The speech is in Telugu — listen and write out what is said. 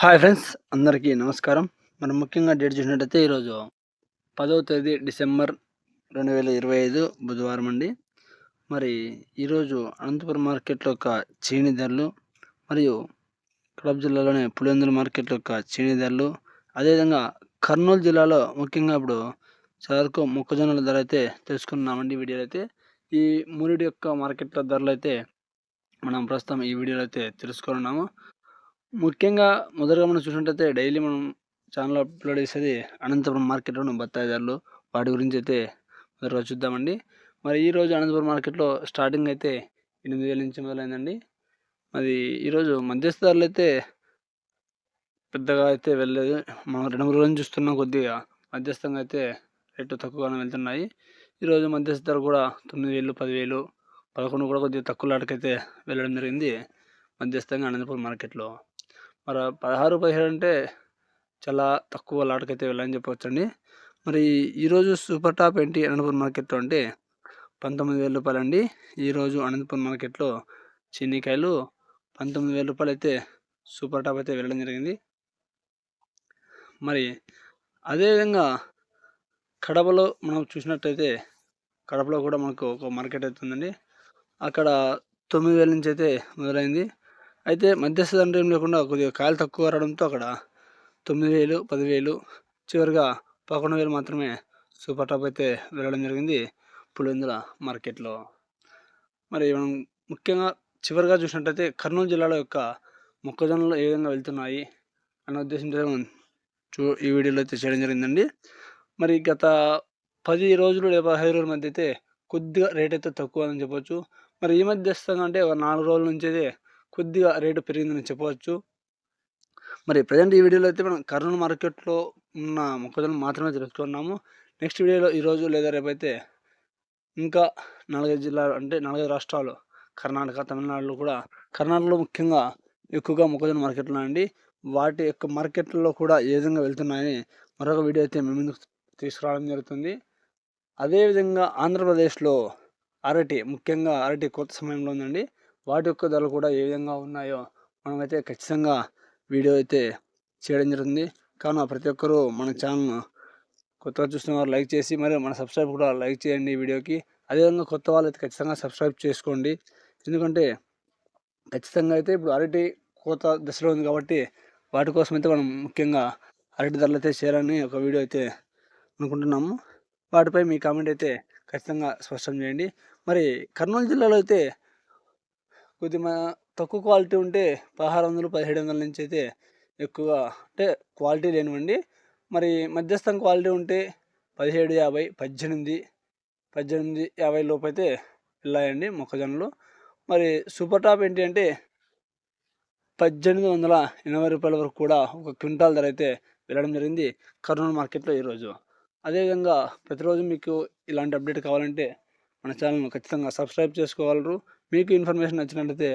హాయ్ ఫ్రెండ్స్ అందరికీ నమస్కారం. మనం ముఖ్యంగా డేట్ చూసినట్టయితే ఈరోజు పదవ తేదీ డిసెంబర్ రెండు వేల ఇరవై ఐదు బుధవారం అండి. మరి ఈరోజు అనంతపురం మార్కెట్లో యొక్క చీని ధరలు మరియు కడప జిల్లాలోని పులివెందుల మార్కెట్లో యొక్క చీని ధరలు. అదేవిధంగా కర్నూలు జిల్లాలో ముఖ్యంగా ఇప్పుడు చదువుకు మొక్కజొన్నల ధర అయితే తెలుసుకున్నామండి వీడియోలో అయితే. ఈ మూడిటి యొక్క మార్కెట్ల ధరలు అయితే మనం ప్రస్తుతం ఈ వీడియోలో అయితే తెలుసుకున్నాము ముఖ్యంగా మొదటగా మనం చూసినట్టయితే డైలీ మనం ఛానల్ అప్లోడ్ చేసేది అనంతపురం మార్కెట్లో బత్తాయి ధరలు వాటి గురించి అయితే మొదటగా చూద్దామండి. మరి ఈరోజు అనంతపురం మార్కెట్లో స్టార్టింగ్ అయితే ఎనిమిది వేల నుంచి మొదలైందండి. మరి ఈరోజు మధ్యస్థ ధరలు అయితే పెద్దగా అయితే వెళ్ళలేదు. మనం రెండు మూడు రోజులు చూస్తున్నాం కొద్దిగా మధ్యస్థంగా అయితే రేటు తక్కువగానే వెళ్తున్నాయి. ఈరోజు మధ్యస్థ ధర కూడా తొమ్మిది వేలు పదివేలు పదకొండు కూడా కొద్దిగా తక్కువ లాటకైతే వెళ్ళడం జరిగింది. మధ్యస్థంగా అనంతపురం మార్కెట్లో. మరి పదహారు పదిహేడు అంటే చాలా తక్కువ లాటకైతే వెళ్ళని చెప్పవచ్చండి. మరి ఈరోజు సూపర్ టాప్ ఏంటి? అనంతపురం మార్కెట్లో అంటే పంతొమ్మిది వేల రూపాయలు అండి ఈరోజు అనంతపురం మార్కెట్లో చిన్నికాయలు పంతొమ్మిది వేల రూపాయలు అయితే సూపర్ టాప్ అయితే వెళ్ళడం జరిగింది. మరి అదేవిధంగా కడపలో మనం చూసినట్టయితే కడపలో కూడా మనకు ఒక మార్కెట్ అవుతుందండి అక్కడ తొమ్మిది వేల నుంచి అయితే మొదలైంది. అయితే మధ్యస్థ దండ లేకుండా కొద్దిగా కాయలు తక్కువ రావడంతో అక్కడ తొమ్మిది వేలు పదివేలు చివరిగా పదకొండు వేలు మాత్రమే సూపర్ టాప్ అయితే వెళ్ళడం జరిగింది పులివెందుల మార్కెట్లో. మరి మనం ముఖ్యంగా చివరిగా చూసినట్టయితే కర్నూలు జిల్లాలో యొక్క మొక్కజొన్నలు ఏ విధంగా వెళ్తున్నాయి అనే ఉద్దేశంతో చూ ఈ వీడియోలో అయితే చేయడం జరిగిందండి. మరి గత పది రోజులు లేదా పదిహేను రోజుల మధ్య అయితే కొద్దిగా రేట్ అయితే తక్కువ అని చెప్పొచ్చు. మరి ఈ మధ్యస్థంగా అంటే ఒక నాలుగు రోజుల నుంచి అయితే కొద్దిగా రేటు పెరిగిందని చెప్పవచ్చు. మరి ప్రజెంట్ ఈ వీడియోలో అయితే మనం కర్నూలు మార్కెట్లో ఉన్న మొక్కజొన్న మాత్రమే తెలుసుకున్నాము. నెక్స్ట్ వీడియోలో ఈరోజు లేదా రేపైతే ఇంకా నాలుగైదు జిల్లాలు అంటే నాలుగైదు రాష్ట్రాలు కర్ణాటక తమిళనాడులో కూడా కర్ణాటకలో ముఖ్యంగా ఎక్కువగా మొక్కజొన్న మార్కెట్లు ఉన్నాయండి. వాటి యొక్క మార్కెట్లలో కూడా ఏ విధంగా వెళ్తున్నాయని మరొక వీడియో అయితే మేము ముందుకు తీసుకురావడం జరుగుతుంది. అదేవిధంగా ఆంధ్రప్రదేశ్లో అరటి ముఖ్యంగా అరటి కొత్త సమయంలో ఉందండి. వాటి యొక్క ధరలు కూడా ఏ విధంగా ఉన్నాయో మనమైతే ఖచ్చితంగా వీడియో అయితే చేయడం జరుగుతుంది. కావున ప్రతి ఒక్కరూ మన ఛానల్ను కొత్తగా చూస్తున్న వారు లైక్ చేసి మరి మన సబ్స్క్రైబ్ కూడా లైక్ చేయండి వీడియోకి. అదేవిధంగా కొత్త వాళ్ళు అయితే ఖచ్చితంగా సబ్స్క్రైబ్ చేసుకోండి. ఎందుకంటే ఖచ్చితంగా అయితే ఇప్పుడు అరటి కోత దశలో ఉంది కాబట్టి వాటి కోసం అయితే మనం ముఖ్యంగా అరటి ధరలు అయితే చేయాలని ఒక వీడియో అయితే అనుకుంటున్నాము. వాటిపై మీ కామెంట్ అయితే ఖచ్చితంగా స్పష్టం చేయండి. మరి కర్నూలు జిల్లాలో అయితే కొద్దిగా తక్కువ క్వాలిటీ ఉంటే పదహారు వందలు పదిహేడు వందల నుంచి అయితే ఎక్కువగా అంటే క్వాలిటీ లేనివ్వండి. మరి మధ్యస్థం క్వాలిటీ ఉంటే పదిహేడు యాభై పద్దెనిమిది పద్దెనిమిది యాభై లోపు అయితే వెళ్ళాయండి మొక్కజొన్నలు. మరి సూపర్ టాప్ ఏంటి అంటే పద్దెనిమిది వందల ఎనభై రూపాయల వరకు కూడా ఒక క్వింటాల్ ధర అయితే వెళ్ళడం జరిగింది కర్నూలు మార్కెట్లో ఈరోజు. అదేవిధంగా ప్రతిరోజు మీకు ఇలాంటి అప్డేట్ కావాలంటే మన ఛానల్ను ఖచ్చితంగా సబ్స్క్రైబ్ చేసుకోగలరు. మీకు ఇన్ఫర్మేషన్ నచ్చినట్లయితే